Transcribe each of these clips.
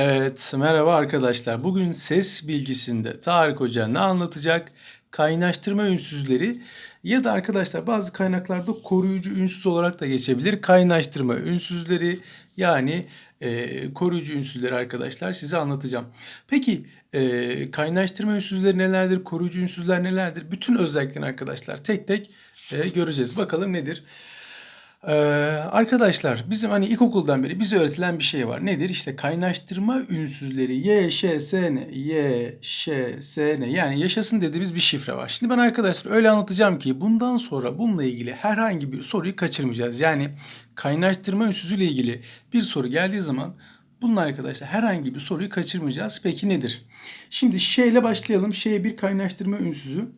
Evet, merhaba arkadaşlar. Bugün ses bilgisinde Tarık Hoca ne anlatacak? Kaynaştırma ünsüzleri ya da arkadaşlar bazı kaynaklarda koruyucu ünsüz olarak da geçebilir. Kaynaştırma ünsüzleri yani e, koruyucu ünsüzleri arkadaşlar size anlatacağım. Peki e, kaynaştırma ünsüzleri nelerdir? Koruyucu ünsüzler nelerdir? Bütün özelliklerini arkadaşlar tek tek e, göreceğiz. Bakalım nedir? Ee, arkadaşlar bizim hani ilkokuldan beri bize öğretilen bir şey var. Nedir? İşte kaynaştırma ünsüzleri Y, Ş, S, N, Y, Ş, S, N yani yaşasın dediğimiz bir şifre var. Şimdi ben arkadaşlar öyle anlatacağım ki bundan sonra bununla ilgili herhangi bir soruyu kaçırmayacağız. Yani kaynaştırma ünsüzüyle ilgili bir soru geldiği zaman bununla arkadaşlar herhangi bir soruyu kaçırmayacağız. Peki nedir? Şimdi Ş ile başlayalım. Ş bir kaynaştırma ünsüzü.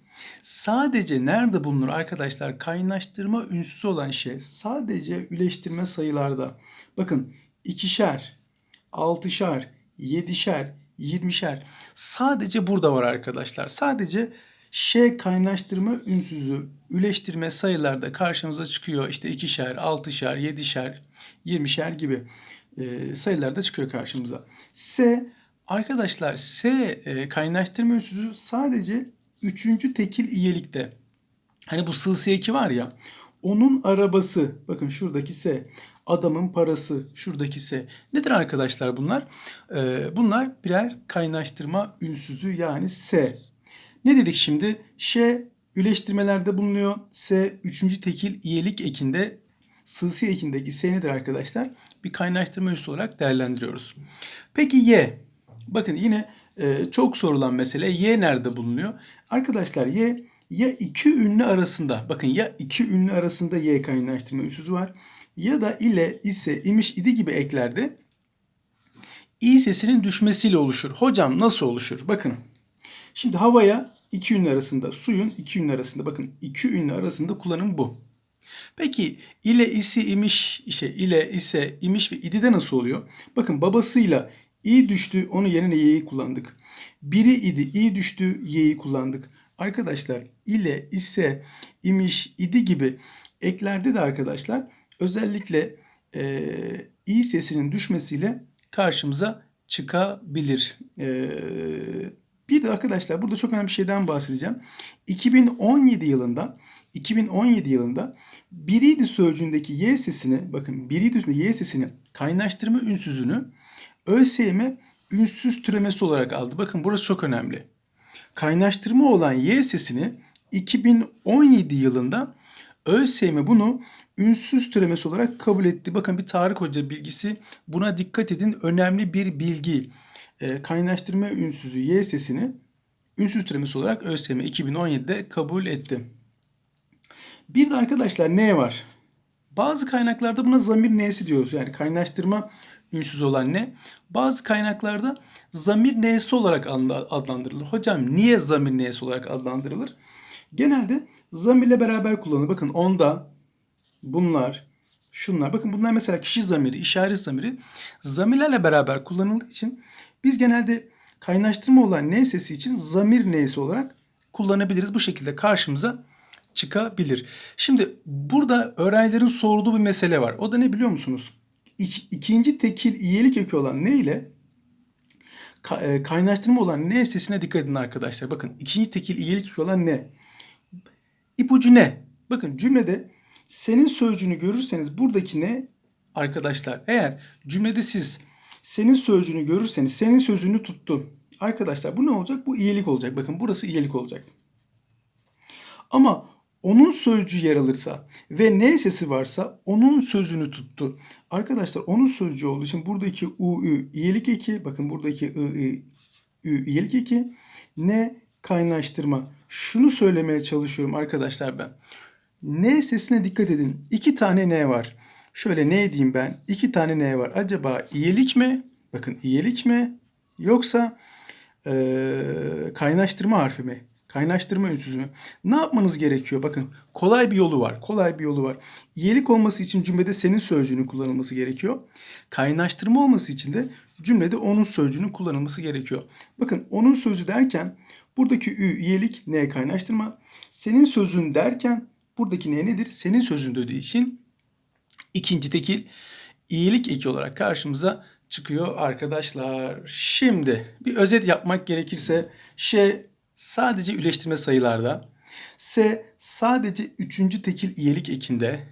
Sadece nerede bulunur arkadaşlar? Kaynaştırma ünsüzü olan şey sadece üleştirme sayılarda. Bakın ikişer, altışar, yedişer, yirmişer. Sadece burada var arkadaşlar. Sadece Ş kaynaştırma ünsüzü üleştirme sayılarda karşımıza çıkıyor. İşte ikişer, altışar, yedişer, yirmişer gibi e, sayılarda çıkıyor karşımıza. S arkadaşlar S e, kaynaştırma ünsüzü sadece Üçüncü tekil iyelikte. Hani bu sılsı eki var ya. Onun arabası. Bakın şuradaki S. Adamın parası. Şuradaki S. Nedir arkadaşlar bunlar? Ee, bunlar birer kaynaştırma ünsüzü yani S. Ne dedik şimdi? Ş üleştirmelerde bulunuyor. S üçüncü tekil iyelik ekinde sılsı ekindeki S nedir arkadaşlar? Bir kaynaştırma ünsüzü olarak değerlendiriyoruz. Peki Y. Bakın yine e, çok sorulan mesele Y nerede bulunuyor? Arkadaşlar Y ya iki ünlü arasında bakın ya iki ünlü arasında Y kaynaştırma ünsüzü var ya da ile, ise, imiş, idi gibi eklerde i sesinin düşmesiyle oluşur. Hocam nasıl oluşur? Bakın. Şimdi havaya iki ünlü arasında, suyun iki ünlü arasında bakın iki ünlü arasında kullanım bu. Peki ile, isi, imiş, işte ile, ise, imiş ve idi de nasıl oluyor? Bakın babasıyla i düştü onu yerine y'yi kullandık. Biri idi i düştü y'yi kullandık. Arkadaşlar ile ise imiş idi gibi eklerde de arkadaşlar özellikle e, i sesinin düşmesiyle karşımıza çıkabilir. E, bir de arkadaşlar burada çok önemli bir şeyden bahsedeceğim. 2017 yılında 2017 yılında biriydi sözcüğündeki y sesini bakın biriydi y sesini kaynaştırma ünsüzünü ÖSYM ünsüz türemesi olarak aldı. Bakın burası çok önemli. Kaynaştırma olan Y sesini 2017 yılında ÖSYM bunu ünsüz türemesi olarak kabul etti. Bakın bir Tarık Hoca bilgisi buna dikkat edin. Önemli bir bilgi. E, kaynaştırma ünsüzü Y sesini ünsüz türemesi olarak ÖSYM 2017'de kabul etti. Bir de arkadaşlar ne var? Bazı kaynaklarda buna zamir n'si diyoruz. Yani kaynaştırma ünsüz olan ne? Bazı kaynaklarda zamir n'si olarak adlandırılır. Hocam niye zamir n'si olarak adlandırılır? Genelde zamirle beraber kullanılır. Bakın onda, bunlar, şunlar. Bakın bunlar mesela kişi zamiri, işaret zamiri zamirlerle beraber kullanıldığı için biz genelde kaynaştırma olan n için zamir n'si olarak kullanabiliriz. Bu şekilde karşımıza çıkabilir. Şimdi burada öğrencilerin sorduğu bir mesele var. O da ne biliyor musunuz? İç, ikinci tekil iyelik eki olan ne ile e, kaynaştırma olan ne sesine dikkat edin arkadaşlar. Bakın ikinci tekil iyelik eki olan ne? İpucu ne? Bakın cümlede senin sözcüğünü görürseniz buradaki ne arkadaşlar? Eğer cümlede siz senin sözcüğünü görürseniz senin sözünü tuttu. Arkadaşlar bu ne olacak? Bu iyilik olacak. Bakın burası iyilik olacak. Ama onun sözcüğü yer alırsa ve ne sesi varsa onun sözünü tuttu. Arkadaşlar onun sözcüğü olduğu için buradaki u, ü, iyelik eki, bakın buradaki i, i, ü, iyelik eki, ne kaynaştırma. Şunu söylemeye çalışıyorum arkadaşlar ben. Ne sesine dikkat edin. İki tane ne var. Şöyle ne diyeyim ben? İki tane ne var. Acaba iyelik mi? Bakın iyelik mi? Yoksa e, kaynaştırma harfi mi? Kaynaştırma ünsüzünü. Ne yapmanız gerekiyor? Bakın kolay bir yolu var. Kolay bir yolu var. İyelik olması için cümlede senin sözcüğünün kullanılması gerekiyor. Kaynaştırma olması için de cümlede onun sözcüğünün kullanılması gerekiyor. Bakın onun sözü derken buradaki ü iyelik ne kaynaştırma. Senin sözün derken buradaki ne nedir? Senin sözün dediği için ikinci tekil iyilik eki olarak karşımıza çıkıyor arkadaşlar. Şimdi bir özet yapmak gerekirse Ş sadece üleştirme sayılarda. S sadece üçüncü tekil iyelik ekinde.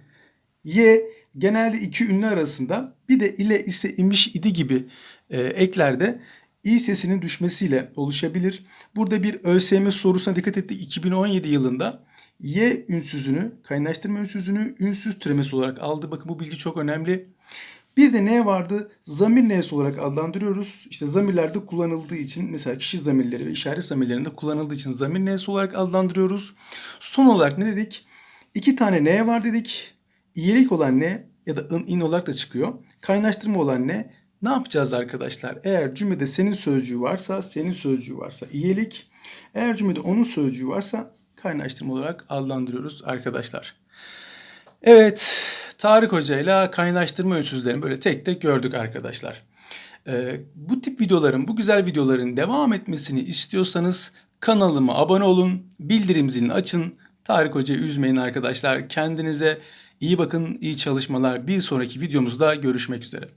Y genelde iki ünlü arasında bir de ile ise imiş idi gibi e, eklerde i sesinin düşmesiyle oluşabilir. Burada bir ÖSYM sorusuna dikkat ettik. 2017 yılında Y ünsüzünü, kaynaştırma ünsüzünü ünsüz türemesi olarak aldı. Bakın bu bilgi çok önemli. Bir de ne vardı? Zamir neyse olarak adlandırıyoruz. İşte zamirlerde kullanıldığı için mesela kişi zamirleri ve işaret zamirlerinde kullanıldığı için zamir neyse olarak adlandırıyoruz. Son olarak ne dedik? İki tane ne var dedik. İyilik olan ne ya da ın in olarak da çıkıyor. Kaynaştırma olan ne? Ne yapacağız arkadaşlar? Eğer cümlede senin sözcüğü varsa, senin sözcüğü varsa iyilik. Eğer cümlede onun sözcüğü varsa kaynaştırma olarak adlandırıyoruz arkadaşlar. Evet, Tarık Hoca ile kaynaştırma ünsüzlerini böyle tek tek gördük arkadaşlar. Ee, bu tip videoların, bu güzel videoların devam etmesini istiyorsanız kanalıma abone olun, bildirim zilini açın. Tarık Hoca'yı üzmeyin arkadaşlar. Kendinize iyi bakın, iyi çalışmalar. Bir sonraki videomuzda görüşmek üzere.